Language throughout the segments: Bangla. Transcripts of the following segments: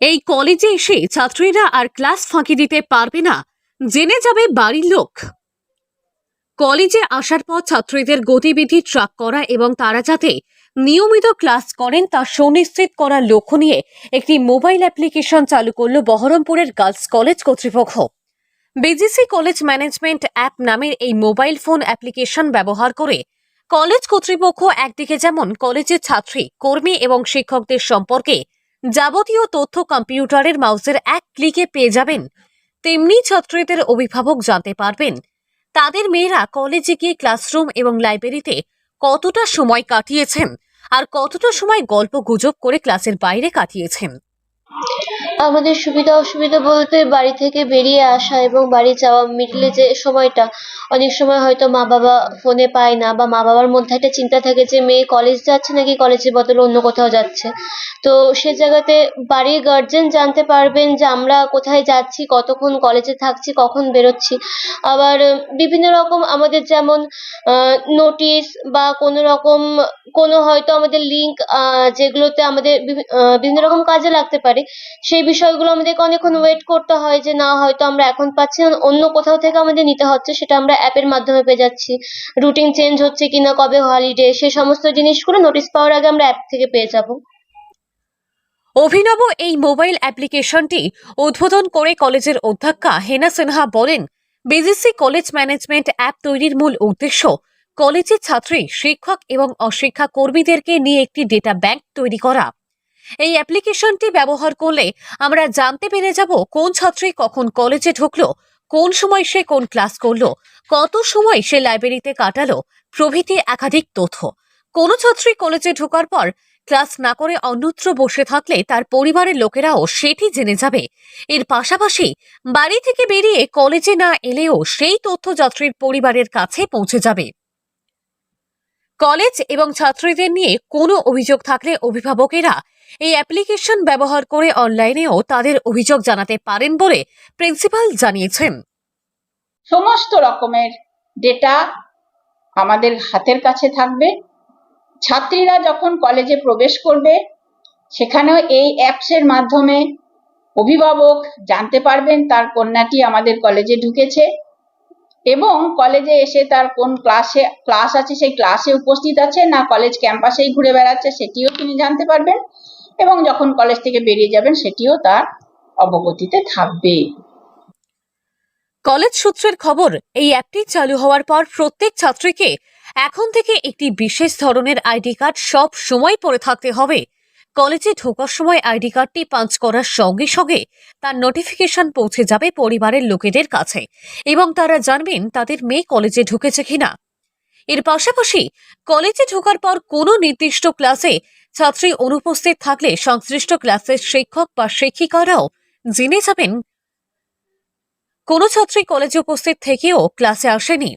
এই কলেজে এসে ছাত্রীরা আর ক্লাস ফাঁকি দিতে পারবে না। জেনে যাবে বাড়ির লোক। কলেজে আসার পর ছাত্রীদের গতিবিধি ট্রাক করা এবং তারা যাতে নিয়মিত ক্লাস করেন তা সুনিশ্চিত করার লক্ষ্য নিয়ে একটি মোবাইল অ্যাপ্লিকেশন চালু করল বহরমপুরের গার্লস কলেজ কর্তৃপক্ষ। বিজিসি কলেজ ম্যানেজমেন্ট অ্যাপ নামের এই মোবাইল ফোন অ্যাপ্লিকেশন ব্যবহার করে কলেজ কর্তৃপক্ষ একদিকে যেমন কলেজের ছাত্রী, কর্মী এবং শিক্ষকদের সম্পর্কে যাবতীয় তথ্য কম্পিউটারের মাউসের এক ক্লিকে পেয়ে যাবেন। তেমনি ছাত্রীদের অভিভাবক জানতে পারবেন, তাদের মেয়েরা কলেজে গিয়ে ক্লাসরুম এবং লাইব্রেরিতে কতটা সময় কাটিয়েছেন আর কতটা সময় গল্প গুজব করে ক্লাসের বাইরে কাটিয়েছেন। আমাদের সুবিধা অসুবিধা বলতে বাড়ি থেকে বেরিয়ে আসা এবং বাড়ি যাওয়া মিডলে যে সময়টা, অনেক সময় হয়তো মা বাবা ফোনে পায় না বা মা বাবার মধ্যে একটা চিন্তা থাকে যে মেয়ে কলেজ যাচ্ছে নাকি কলেজের বদলে অন্য কোথাও যাচ্ছে। তো সে জায়গাতে বাড়ির গার্জেন জানতে পারবেন যে আমরা কোথায় যাচ্ছি, কতক্ষণ কলেজে থাকছি, কখন বেরোচ্ছি। আবার বিভিন্ন রকম আমাদের যেমন নোটিশ বা কোনো রকম, কোনো হয়তো আমাদের লিঙ্ক যেগুলোতে আমাদের বিভি- বিভিন্ন রকম কাজে লাগতে পারে, সেই বিষয়গুলো আমাদেরকে অনেকক্ষণ ওয়েট করতে হয় যে না, হয়তো আমরা এখন পাচ্ছি না, অন্য কোথাও থেকে আমাদের নিতে হচ্ছে, সেটা আমরা অ্যাপের মাধ্যমে পেয়ে যাচ্ছি। রুটিন চেঞ্জ হচ্ছে কিনা, কবে হলিডে সে সমস্ত জিনিসগুলো নোটিস পাওয়ার আগে আমরা অ্যাপ থেকে পেয়ে যাব। অভিনব এই মোবাইল অ্যাপ্লিকেশনটি উদ্বোধন করে কলেজের অধ্যক্ষা হেনা সিনহা বলেন বিজিসি কলেজ ম্যানেজমেন্ট অ্যাপ তৈরির মূল উদ্দেশ্য কলেজের ছাত্রী, শিক্ষক এবং অশিক্ষা কর্মীদেরকে নিয়ে একটি ডেটা ব্যাংক তৈরি করা। এই অ্যাপ্লিকেশনটি ব্যবহার করলে আমরা জানতে পেরে যাব কোন ছাত্রী কখন কলেজে ঢুকলো, কোন সময় সে কোন ক্লাস করল, কত সময় সে লাইব্রেরিতে কাটালো, প্রভৃতি একাধিক তথ্য। কোনো ছাত্রী কলেজে ঢোকার পর ক্লাস না করে অন্যত্র বসে থাকলে তার পরিবারের লোকেরাও সেটি জেনে যাবে। এর পাশাপাশি বাড়ি থেকে বেরিয়ে কলেজে না এলেও সেই তথ্য ছাত্রীর পরিবারের কাছে পৌঁছে যাবে। কলেজ এবং ছাত্রীদের নিয়ে কোনো অভিযোগ থাকলে অভিভাবকেরা এই অ্যাপ্লিকেশন ব্যবহার করে অনলাইনেও তাদের অভিযোগ জানাতে পারেন বলে প্রিন্সিপাল জানিয়েছেন। সমস্ত রকমের ডেটা আমাদের হাতের কাছে থাকবে। ছাত্রীরা যখন কলেজে প্রবেশ করবে, সেখানেও এই অ্যাপসের মাধ্যমে অভিভাবক জানতে পারবেন তার কন্যাটি আমাদের কলেজে ঢুকেছে। এবং কলেজে এসে তার কোন ক্লাসে ক্লাস আছে সেই ক্লাসে উপস্থিত আছে, না কলেজ ক্যাম্পাসেই ঘুরে বেড়াচ্ছে সেটিও তিনি জানতে পারবেন এবং যখন কলেজ থেকে বেরিয়ে যাবেন সেটিও তার অবগতিতে থাকবে। কলেজ সূত্রের খবর, এই অ্যাপটি চালু হওয়ার পর প্রত্যেক ছাত্রীকে এখন থেকে একটি বিশেষ ধরনের আইডি কার্ড সব সময় পরে থাকতে হবে। কলেজে ঢোকার সময় আইডি কার্ডটি পাঞ্চ করার সঙ্গে সঙ্গে তার নোটিফিকেশন পৌঁছে যাবে পরিবারের লোকেদের কাছে এবং তারা জানবেন তাদের মেয়ে কলেজে ঢুকেছে কিনা। এর পাশাপাশি কলেজে ঢোকার পর কোনো নির্দিষ্ট ক্লাসে ছাত্রী অনুপস্থিত থাকলে সংশ্লিষ্ট ক্লাসের শিক্ষক বা শিক্ষিকারাও জেনে যাবেন। কোনো ছাত্রী কলেজে উপস্থিত থেকেও ক্লাসে আসেনি।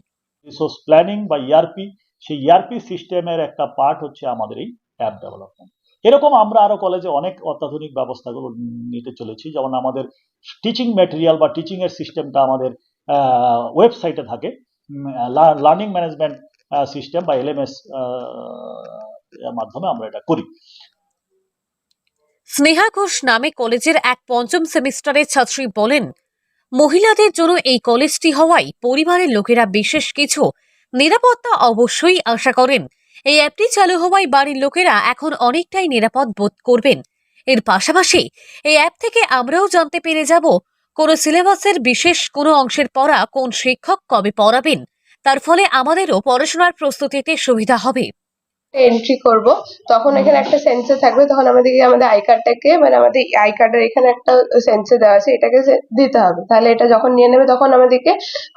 রিসোর্স প্ল্যানিং বা ইআরপি সেই ইআরপি সিস্টেমের একটা পার্ট হচ্ছে আমাদের এই অ্যাপ ডেভেলপমেন্ট এরকম আমরা আরও কলেজে অনেক অত্যাধুনিক ব্যবস্থাগুলো নিতে চলেছি। যেমন আমাদের টিচিং ম্যাটেরিয়াল বা টিচিং এর সিস্টেমটা আমাদের ওয়েবসাইটে থাকে। লার্নিং ম্যানেজমেন্ট সিস্টেম বা এলএমএস মাধ্যমে আমরা এটা করি। স্নেহা ঘোষ নামে কলেজের এক পঞ্চম সেমিস্টারের ছাত্রী বলেন, মহিলাদের জন্য এই কলেজটি হওয়ায় পরিবারের লোকেরা বিশেষ কিছু নিরাপত্তা অবশ্যই আশা করেন। এই অ্যাপটি চালু হওয়ায় বাড়ির লোকেরা এখন অনেকটাই নিরাপদ বোধ করবেন। এর পাশাপাশি এই অ্যাপ থেকে আমরাও জানতে পেরে যাব কোনো সিলেবাসের বিশেষ কোনো অংশের পড়া কোন শিক্ষক কবে পড়াবেন। তার ফলে আমাদেরও পড়াশোনার প্রস্তুতিতে সুবিধা হবে। এন্ট্রি করব। তখন এখানে একটা সেন্সর থাকবে তখন আমাদেরকে আমাদের আই কার্ডটাকে মানে আমাদের আই কার্ডের এখানে একটা সেন্সর দেওয়া আছে এটাকে দিতে হবে। তাহলে এটা যখন নিয়ে নেবে তখন আমাদেরকে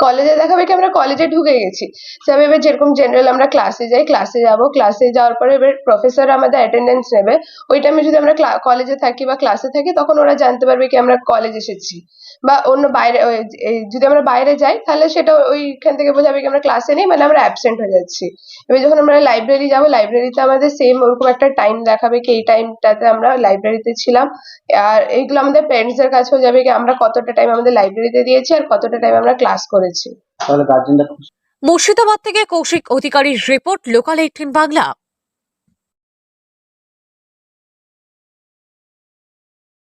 কলেজে দেখাবে কি আমরা কলেজে ঢুকে গেছি। তবে এবার যেরকম জেনারেল আমরা ক্লাসে যাই ক্লাসে যাব। ক্লাসে যাওয়ার পরে এবার প্রফেসর আমাদের অ্যাটেন্ডেন্স নেবে। ওই টাইমে যদি আমরা কলেজে থাকি বা ক্লাসে থাকি তখন ওরা জানতে পারবে কি আমরা কলেজ এসেছি। বা অন্য বাইরে যদি আমরা বাইরে যাই তাহলে সেটা ওইখান থেকে বোঝাবে কি আমরা ক্লাসে নেই মানে আমরা অ্যাবসেন্ট হয়ে যাচ্ছি। এবার যখন আমরা লাইব্রেরি যাব লাইব্রেরিতে আমাদের সেম ওরকম একটা টাইম দেখাবে কি এই টাইমটাতে আমরা লাইব্রেরিতে ছিলাম। আর এইগুলো আমাদের প্যারেন্টসদের কাছেও যাবে কি আমরা কতটা টাইম আমাদের লাইব্রেরিতে দিয়েছি আর কতটা টাইম আমরা ক্লাস করেছি। মুর্শিদাবাদ থেকে কৌশিক অধিকারীর রিপোর্ট লোকাল এইটিন বাংলা